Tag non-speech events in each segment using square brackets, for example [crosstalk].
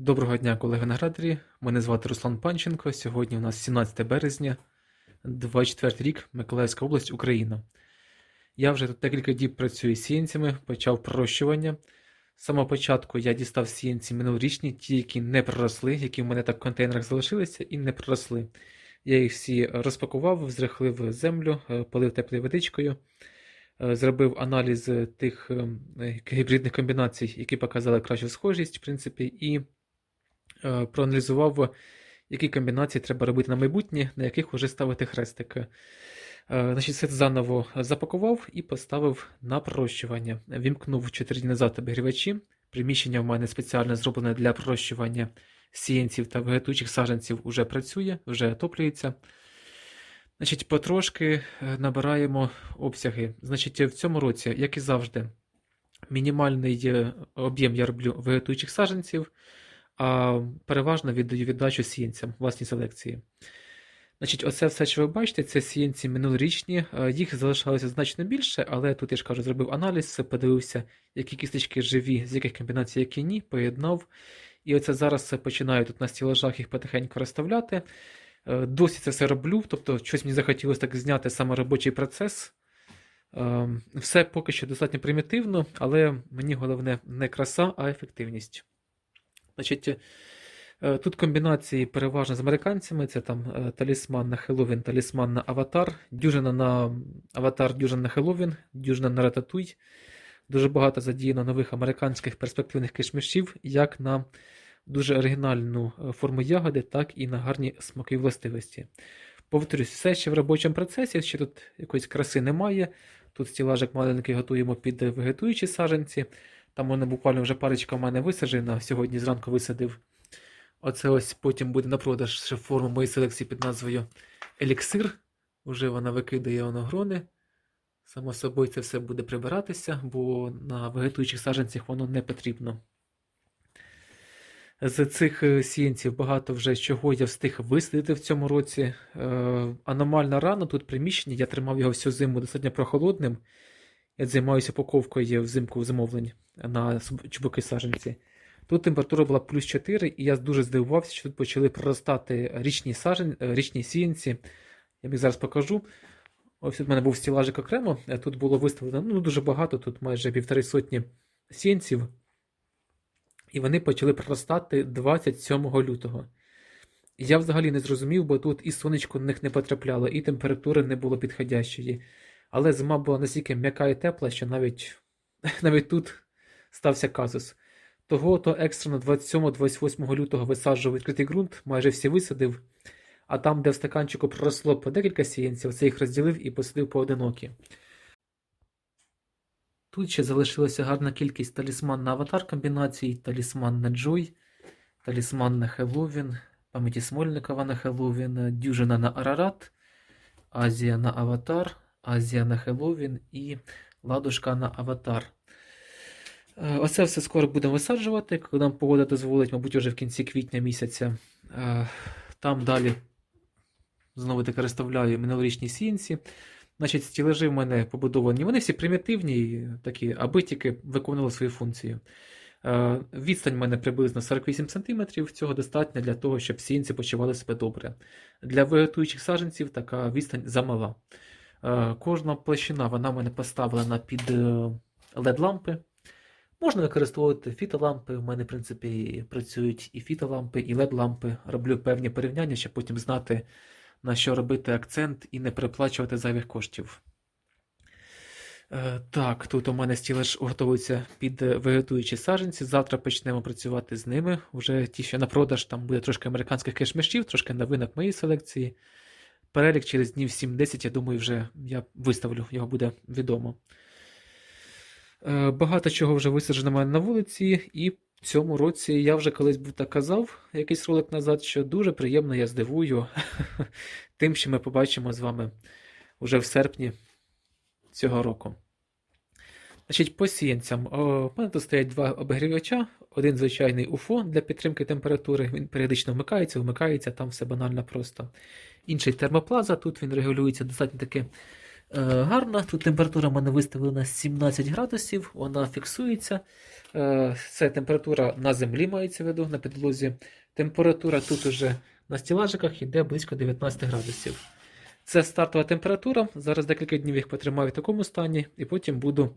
Доброго дня, колеги виноградарі. Мене звати Руслан Панченко. Сьогодні у нас 17 березня, 24 рік, Миколаївська область, Україна. Я вже тут декілька діб працюю з сіянцями, почав пророщування. З самого початку я дістав сіянці минулорічні, ті, які не проросли, які в мене так в контейнерах залишилися і не проросли. Я їх всі розпакував, взрихлив землю, е, полив теплою водичкою, е, зробив аналіз тих е, гібридних комбінацій, які показали кращу схожість, в принципі, і проаналізував, які комбінації треба робити на майбутнє, на яких вже ставити хрестик. Е, Значить, все заново запакував і поставив на пророщування. Вімкнув 4 дні назад обігрівачі. Приміщення в мене спеціально зроблене для пророщування сіянців та вегетуючих саджанців уже працює, вже отоплюється. Значить, потрошки е, набираємо обсяги. Значить, в цьому році, як і завжди, мінімальний е, об'єм я роблю вегетуючих саджанців, а переважно віддаю віддачу сіянцям власній селекції. Значить, оце все, що ви бачите, це сіянці минулорічні. Е, Їх залишалося значно більше, але тут я ж кажу, зробив аналіз, подивився, які кісточки живі, з яких комбінацій, які ні, поєднав. І оце зараз починаю тут на стілажах їх потихеньку розставляти. Е, Досі це все роблю, тобто щось мені захотілося так зняти саме робочий процес. Е, Все поки що достатньо примітивно, але мені головне не краса, а ефективність. Значить, е, тут комбінації переважно з американцями: це там е, талісман на Хеллоуін, талісман на Аватар, дюжина на Аватар, дюжина на Хеллоуін, дюжина на Рататуй. Дуже багато задіяно нових американських перспективних кишмішів, як на дуже оригінальну е, форму ягоди, так і на гарні смакові властивості. Повторюсь, все ще в робочому процесі, ще тут якоїсь краси немає. Тут стілажик маленький готуємо під вегетуючі саджанці. Там вона буквально вже парочка в мене висаджена. Сьогодні зранку висадив. Оце ось потім буде на продаж ще форма моєї селекції під назвою Еліксир. Уже вона викидає оногрони. Само собою це все буде прибиратися, бо на вегетуючих саджанцях воно не потрібно. З цих е, сіянців багато вже чого я встиг висадити в цьому році. Е, аномально рано тут приміщення, я тримав його всю зиму достатньо прохолодним. Я займаюся упаковкою взимку замовлень на чубуки саджанці. Тут температура була плюс 4, і я дуже здивувався, що тут почали проростати річні, сажен... е, річні сіянці. Я їх зараз покажу. Ось тут в мене був стілажик окремо, тут було виставлено ну, дуже багато, тут майже півтори сотні сіянців. І вони почали проростати 27 лютого. Я взагалі не зрозумів, бо тут і сонечко на них не потрапляло, і температури не було підходящої. Але зима була настільки м'яка і тепла, що навіть, [laughs] навіть тут стався казус. Того то екстрено 27-28 лютого висаджував відкритий ґрунт, майже всі висадив. А там, де в стаканчику проросло по декілька сіянців, це їх розділив і посадив поодинокі. Тут ще залишилася гарна кількість талісман на аватар комбінацій, талісман на Джой, талісман на Хеллоуін, пам'яті Смольникова на Хеллоуін, дюжина на Арарат, Азія на Аватар, Азія на Хеллоуін і ладушка на Аватар. Е, Оце все скоро будемо висаджувати, коли нам погода дозволить, мабуть, вже в кінці квітня місяця. Е, Там далі знову таки розставляю минулорічні сінці. Значить, стілажі в мене побудовані. Вони всі примітивні, такі, аби тільки виконували свою функцію. Е, Відстань в мене приблизно 48 см. Цього достатньо для того, щоб сінці почували себе добре. Для вегетуючих саджанців така відстань замала. Е, Кожна площина вона в мене поставлена під LED-лампи. Можна використовувати фітолампи. У мене, в принципі, працюють і фітолампи, і LED-лампи. Роблю певні порівняння, щоб потім знати, на що робити акцент і не переплачувати зайвих коштів. Е, Так, тут у мене стілаж готується під е, вегетуючі саджанці. Завтра почнемо працювати з ними. Уже ті, що на продаж, там буде трошки американських кишмишів, трошки новинок моєї селекції. Перелік через днів 7-10, я думаю, вже я виставлю, його буде відомо. Е, Багато чого вже висаджено мене на вулиці, і в цьому році я вже колись був так казав, якийсь ролик назад, що дуже приємно я здивую [laughs] тим, що ми побачимо з вами уже в серпні цього року. Значить, по сіянцям. У мене тут стоять два обігрівача. Один звичайний УФО для підтримки температури. Він періодично вмикається, вмикається, там все банально просто. Інший термоплаза, тут він регулюється достатньо таки е, гарно. Тут температура в мене виставлена 17 градусів, вона фіксується. Е, Це температура на землі мається в виду, на підлозі. Температура тут уже на стілажиках йде близько 19 градусів. Це стартова температура. Зараз декілька днів їх потримаю в такому стані, і потім буду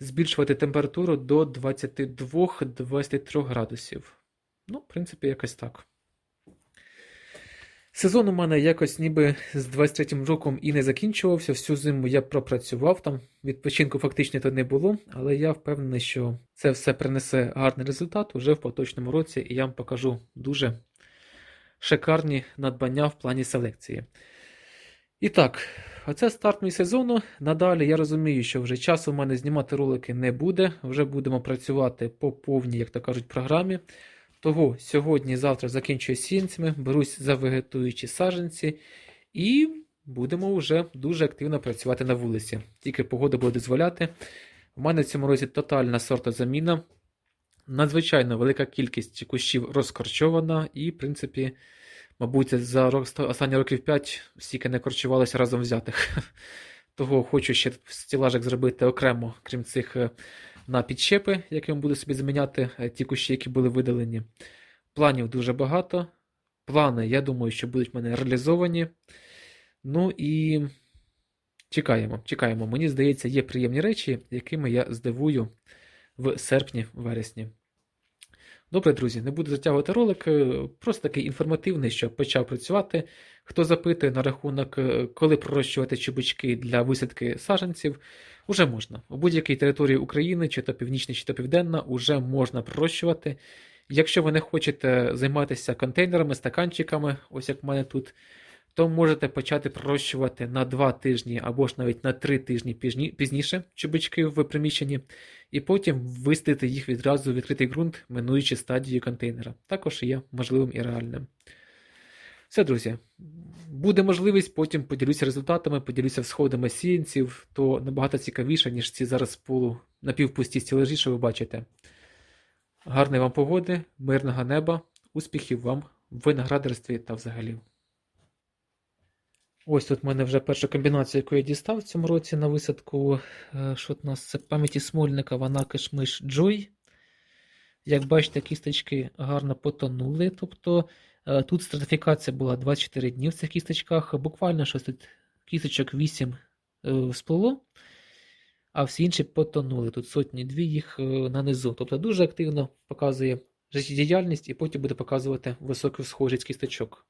збільшувати температуру до 22-23 градусів. Ну, в принципі, якось так. Сезон у мене якось ніби з 23-м роком і не закінчувався. Всю зиму я пропрацював там. Відпочинку фактично то не було, але я впевнений, що це все принесе гарний результат уже в поточному році, і я вам покажу дуже шикарні надбання в плані селекції. І так, оце старт мій сезону. Надалі я розумію, що вже часу в мене знімати ролики не буде. Вже будемо працювати по повній, як то кажуть, програмі. Того сьогодні-завтра закінчую сінцями, берусь за вегетуючі саджанці і будемо вже дуже активно працювати на вулиці. Тільки погода буде дозволяти. У мене в цьому році тотальна сортозаміна. Надзвичайно велика кількість кущів розкорчована, і, в принципі, мабуть, за рок- останні років 5 стільки не корчувалося разом взятих. [laughs] Того хочу ще стілажик зробити окремо, крім цих е, на підщепи, яким буду собі заміняти е, ті кущі, які були видалені. Планів дуже багато. Плани, я думаю, що будуть в мене реалізовані. Ну і чекаємо, чекаємо. Мені здається, є приємні речі, якими я здивую в серпні-вересні. Добре, друзі, не буду затягувати ролик, е, просто такий інформативний, що почав працювати. Хто запитує на рахунок, е, коли пророщувати чубички для висадки саджанців, уже можна. У будь-якій території України, чи то північна, чи то південна, уже можна пророщувати. Якщо ви не хочете займатися контейнерами, стаканчиками, ось як в мене тут, то можете почати пророщувати на 2 тижні або ж навіть на 3 тижні пізніше чубочки в приміщенні, і потім вистити їх відразу в відкритий ґрунт, минуючи стадію контейнера. Також є можливим і реальним. Все, друзі. Буде можливість, потім поділюся результатами, поділюся всходами сіянців, то набагато цікавіше, ніж ці зараз полу напівпусті стілежі, що ви бачите. Гарної вам погоди, мирного неба, успіхів вам в виноградарстві та взагалі. Ось тут в мене вже перша комбінація, яку я дістав в цьому році на висадку. Е, Що у нас? Це пам'яті Смольника, вона кишмиш Joy. Як бачите, кісточки гарно потонули. Тобто е, тут стратифікація була 24 дні в цих кісточках. Буквально щось тут кісточок 8 е, сплило, а всі інші потонули. Тут сотні дві їх е, на низу. Тобто дуже активно показує життєдіяльність і потім буде показувати високу схожість кісточок.